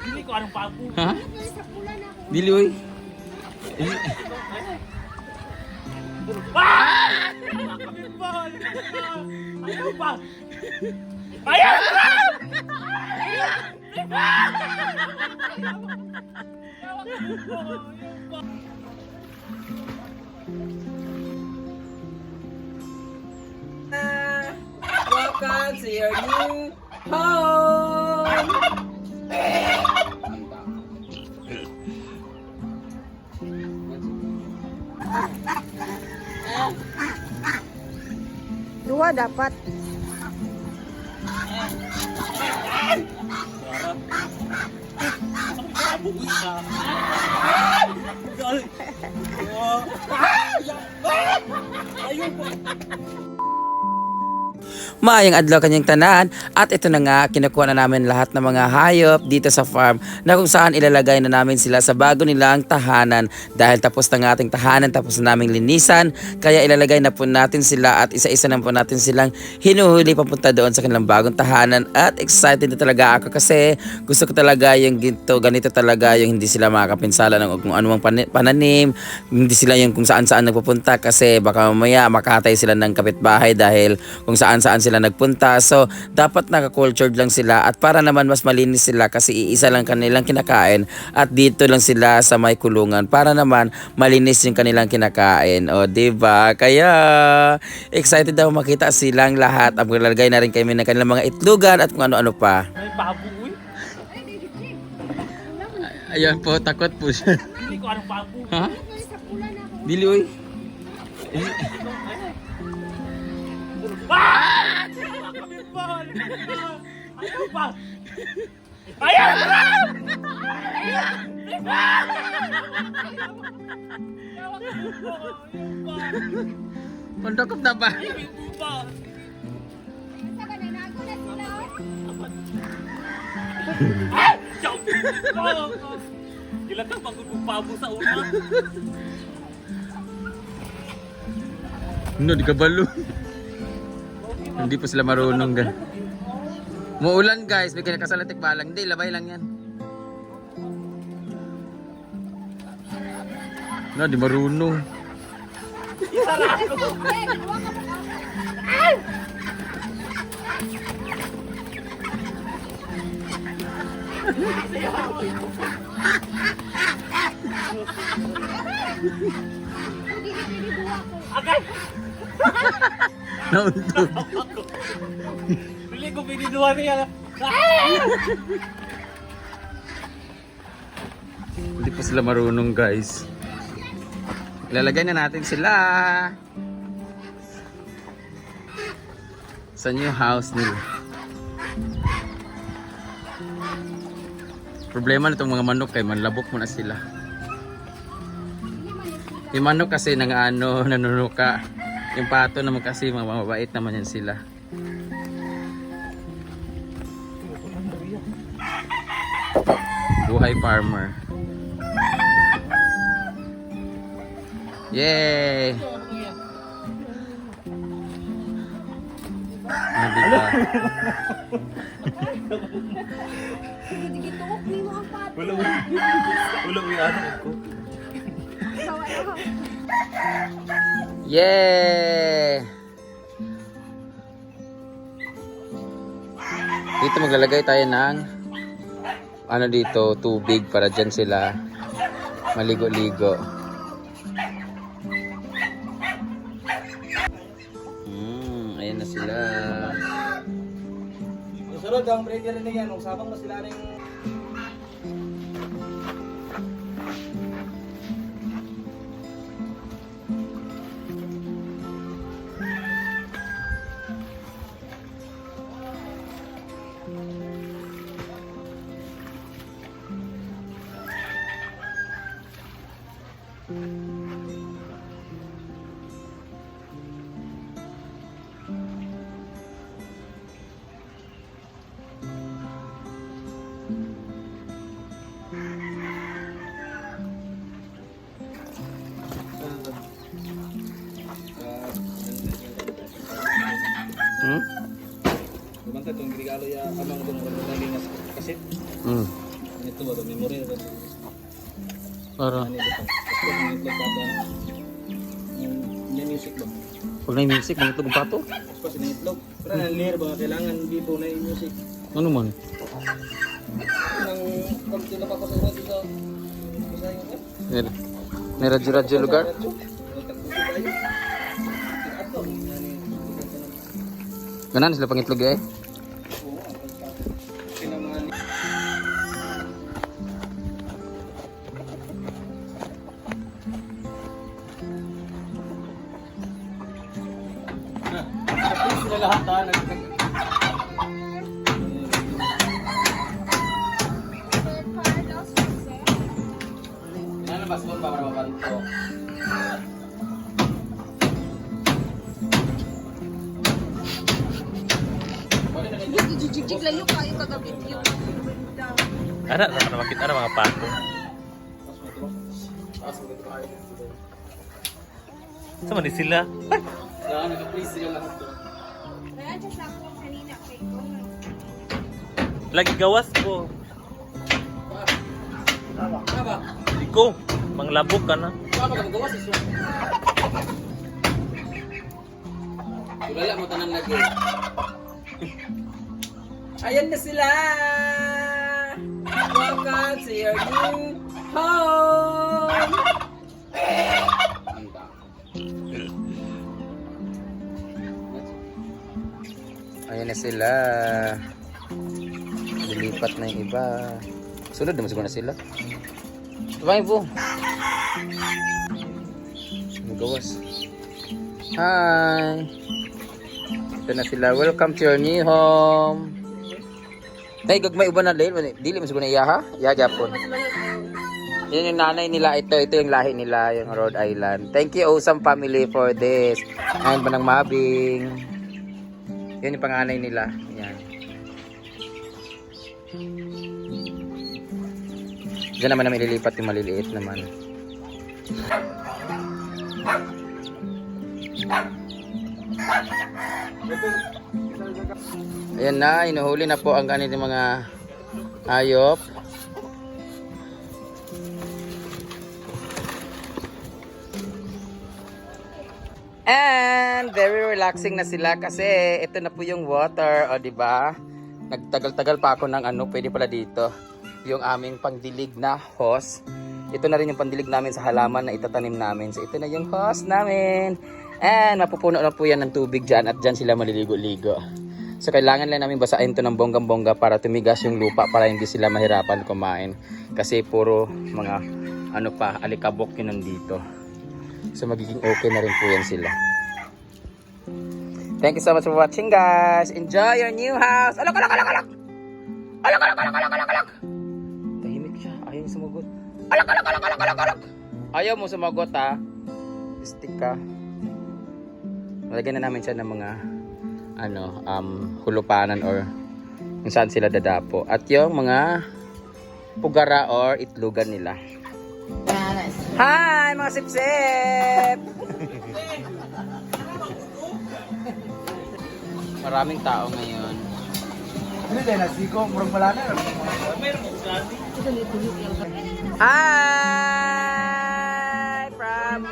Hindi ko anong papo. Ha? Dili oy. Ayan! Welcome to your new home. Dua dapat. Maayong adlaw kanyang tanan. At ito na nga kinukuha na namin lahat ng mga hayop dito sa farm na kung saan ilalagay na namin sila sa bago nilang tahanan. Dahil tapos na nga ating tahanan tapos na naming linisan. Kaya ilalagay na po natin sila at isa-isa na po natin silang hinuhuli papunta doon sa kanilang bagong tahanan. At excited na talaga ako kasi gusto ko talaga yung ginto ganito talaga yung hindi sila makakapinsala ng kung anumang pan- pananim. Hindi sila yung kung saan saan nagpupunta kasi baka mamaya makatay sila ng kapitbahay dahil kung saan saan sila nagpunta. So, dapat naka-cultured lang sila at para naman mas malinis sila kasi iisa lang kanilang kinakain at dito lang sila sa may kulungan para naman malinis yung kanilang kinakain. O, di ba? Kaya, excited daw makita silang lahat. Ang maglalagay na rin kami ng kanilang mga itlugan at kung ano-ano pa. May papo, uy. Ayan po, takot po siya. Hindi ko anong papo. ha? Dili, oy. Ah! Kami ba? Ano ba? Ayan! Pandakot na ba? Sa kanina ako na sila. Ilan ka pagkukupabo sa una? No, di kabalo. Hindi pa sila marunong gan. Muulan guys, may kinakasalatik balang. Hindi, labay lang yan. No, di marunong. Agay! Nauntog. Bili ko biniduwa niya. Hindi pa sila marunong guys. Ilalagay na natin sila. Sa new house nila. Problema nitong mga manok kay manlabok mo na sila. Yung manok kasi nang ano, nanunuka. Yung pato naman kasi mga mabait naman yan sila. Buhay farmer. Yay! Ah, diba? Ni mo. Ulo, ulo, ulo, ano ko. Yay! Dito maglalagay tayo ng ano dito, tubig para dyan sila maligo-ligo. Hmm, ayan na sila. Sunod ang breeder na yan, nung sabang na sila rin Hmm? Basta itong regalo ya kung ano nalingas kasi Hmm. ito ba memory Para. ano dito ito itlog yung yung music ba Pag na music, mga itong pato. tapos yung itlog pero ang layer ba kailangan dito na yung music Ano man? nang pag tinapapasok mo dito isa yung Nir Niradyo-radyo lugar. Ganan sila pangitlog eh. Sila lahat ha, nag- nag-. Ano ba ba para mabanto? Jijig lang yung kayo kagabi yung Ano, ano, ano, makita na mga pato. Sama ni sila. Kaya nag-please sila lahat sa. Lagi gawas ko. Ikaw, manglabok ka na. Sa. Tulala mo tanan lagi. Ayan na sila! Welcome to your new home! Ayan na sila. Lilipat na yung iba. Sunod naman siguro na sila. Sabay po. Magawas. Hi! Ito na sila. Welcome to your new home. Tay, gagmay uban na dahil. Dili mo siguro iya ha? Iya, Japon. Yan yung nanay nila. Ito, ito yung lahi nila, yung Rhode Island. Thank you, Awesome Family, for this. Ngayon ba ng mabing? Yan yung panganay nila. Yan. Diyan naman namin ililipat yung maliliit naman. Ayan na, inuhuli na po ang kanilang mga hayop. And very relaxing na sila kasi ito na po yung water, o di ba? Nagtagal-tagal pa ako ng ano, pwede pala dito. Yung aming pangdilig na hose. Ito na rin yung pandilig namin sa halaman na itatanim namin. So ito na yung hose namin. And mapupuno na po yan ng tubig dyan at dyan sila maliligo-ligo. So kailangan lang namin basahin to ng bonggang-bongga para tumigas yung lupa para hindi sila mahirapan kumain. Kasi puro mga ano pa, alikabok yun nandito. So magiging okay na rin po yan sila. Thank you so much for watching guys. Enjoy your new house. Alak, alak, alak, alak. Alak, alak, alak, alak, alak, alak. Tahimik siya. Ayaw sumagot. Alak, alak, alak, alak, alak, alak. Ayaw mo sumagot ha. Stick ka. Malagyan na namin siya ng mga ano, um, hulupanan or kung saan sila dadapo. At yung mga pugara or itlugan nila. Hi, mga sipsip! Maraming tao ngayon. Hindi dahil nasiko, murang wala na. Hi! From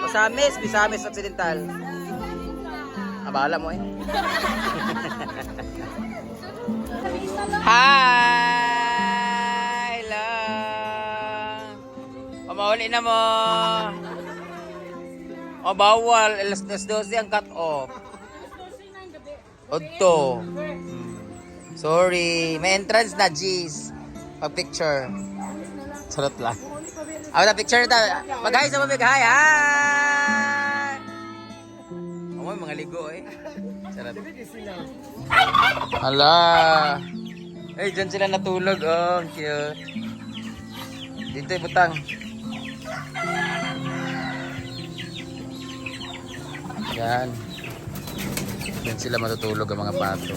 Osamis, Misamis Occidental. Abala mo eh. Hi! Hello! O, mahuli na mo. O, bawal. Alas 12 ang cut off. Odto. Hmm. Sorry. May entrance na, G's. Pag-picture. Sarot lang. Ako na picture na. Mag-hi sa mabig. Hi, hi! Oh, mga ligo eh. Sarap. Hala. Eh, dyan sila natulog. Oh, cute. Dito, butang. Yan. Yan sila matutulog ang mga pato.